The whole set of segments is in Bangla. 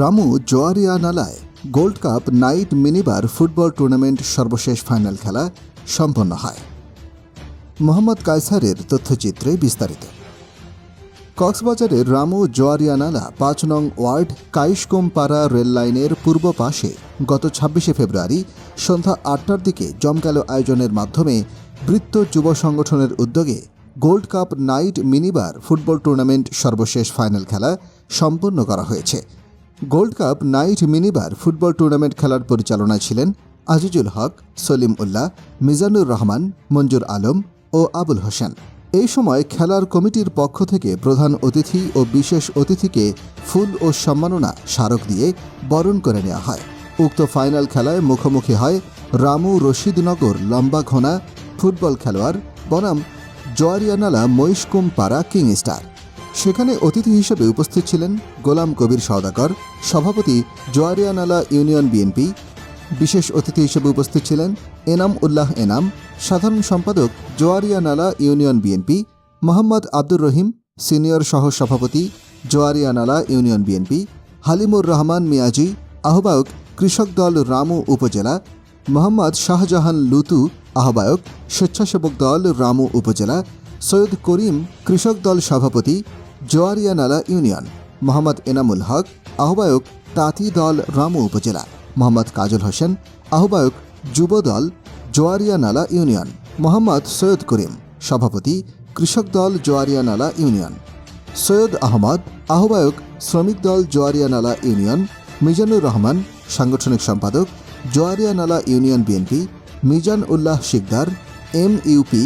রামু জোয়ারিয়া নালায় gold cup night minibar football tournament সর্বশেষ ফাইনাল খেলা সম্পন্ন হয়। মোহাম্মদ কায়সারের তথ্যচিত্রে বিস্তারিত। কক্সবাজারের রামু জোয়ারিয়া নালা পাঁচ নং ওয়ার্ড কাইশকুমপাড়া রেল লাইনের পূর্ব পাশে গত ছাব্বিশে ফেব্রুয়ারি সন্ধ্যা আটটার দিকে জমকালো আয়োজনের মাধ্যমে বৃত্ত যুব সংগঠনের উদ্যোগে gold cup night minibar football tournament সর্বশেষ ফাইনাল খেলা সম্পন্ন করা হয়েছে। Gold cup night minibar football tournament খেলার পরিচালনায় ছিলেন আজিজুল হক, সলিম উল্লাহ, মিজানুর রহমান, মঞ্জুর আলম ও আবুল হোসেন। এই সময় খেলার কমিটির পক্ষ থেকে প্রধান অতিথি ও বিশেষ অতিথিকে ফুল ও সম্মাননা স্মারক দিয়ে বরণ করে নেওয়া হয়। উক্ত ফাইনাল খেলায় মুখোমুখি হয় রামু রশিদনগর, লম্বা ঘোনা, ফুটবল খেলোয়াড় বনাম জোয়ারিয়ানালা মহিষকুম পাড়া কিং স্টার। সেখানে অতিথি হিসেবে উপস্থিত ছিলেন গোলাম কবির সওদাকর সভাপতি জোয়ারিয়ানালা ইউনিয়ন বিএনপি, বিশেষ অতিথি হিসেবে উপস্থিত ছিলেন এনাম উল্লাহ এনাম, সাধারণ সম্পাদক Joarianala union BNP, Mohammad Abdur Rahim, senior সহ সভাপতি জোয়ারিয়ানালা ইউনিয়ন বিএনপি, হালিমুর রহমান মিয়াজি, আহ্বায়ক কৃষক দল রামু উপজেলা, মোহাম্মদ শাহজাহান লুতু আহ্বায়ক, স্বেচ্ছাসেবক দল রামু উপজেলা, সৈয়দ করিম কৃষক দল সভাপতি জোয়ারিয়া নালা ইউনিয়ন, মোহাম্মদ এনামুল হক, আহ্বায়ক তাঁতি দল রামু উপজেলা, মোহাম্মদ কাজল হোসেন, আহ্বায়ক যুব দল জোয়ারিয়া নালা ইউনিয়ন, মোহাম্মদ সৈয়দ করিম, সভাপতি কৃষক দল জোয়ারিয়া নালা ইউনিয়ন, সৈয়দ আহমদ, আহ্বায়ক শ্রমিক দল জোয়ারিয়া নালা ইউনিয়ন, মিজানুর রহমান, সাংগঠনিক সম্পাদক Joaria Nala union BNP, Mizan Ullah Shikdar M UP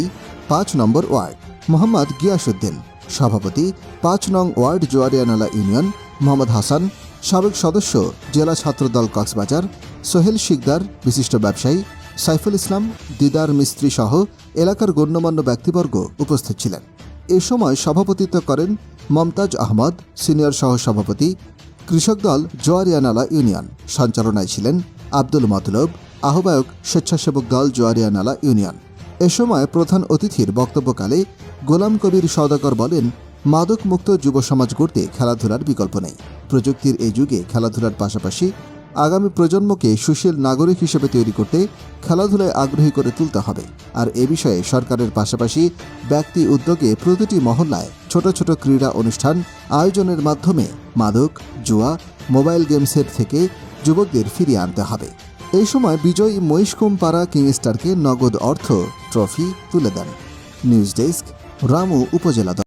পাঁচ নম্বর ওয়ার্ড, মোহাম্মদ গিয়াসুদ্দিন সভাপতি পাঁচ নং ওয়ার্ড জোয়ারিয়ানালা ইউনিয়ন, মোহাম্মদ হাসান, সাবেক সদস্য, জেলা ছাত্রদল কক্সবাজার, সোহেল শিকদার, বিশিষ্ট ব্যবসায়ী, সাইফুল ইসলাম, দিদার মিস্ত্রি সহ এলাকার গণ্যমান্য ব্যক্তিবর্গ উপস্থিত ছিলেন। এ সময় সভাপতিত্ব করেন মমতাজ আহমদ, সিনিয়র সহ সভাপতি কৃষক দল জোয়ারিয়ানালা ইউনিয়ন। সঞ্চালনায় ছিলেন আব্দুল মতলব, আহ্বায়ক স্বেচ্ছাসেবক দল জোয়ারিয়ানালা ইউনিয়ন। এ সময় প্রধান অতিথির বক্তব্যকালে গোলাম কবির সওদাগর বলেন মাদক মুক্ত যুব সমাজ গড়তে খেলাধুলার বিকল্প নেই। প্রযুক্তির এই যুগে খেলাধুলার পাশাপাশি আগামী প্রজন্মকে সুশীল নাগরিক হিসেবে তৈরি করতে খেলাধুলায় আগ্রহী করে তুলতে হবে। আর এ বিষয়ে সরকারের পাশাপাশি ব্যক্তি উদ্যোগে প্রতিটি মহল্লায় ছোট ছোট ক্রীড়া অনুষ্ঠান আয়োজনের মাধ্যমে মাদক, জুয়া, মোবাইল গেমসের থেকে যুবকদের ফিরিয়ে আনতে হবে। এই সময় বিজয়ী মহিষকুম পাড়া কিংস্টারকে নগদ অর্থ, ট্রফি তুলে দেন। নিউজ ডেস্ক, রামু উপজেলা।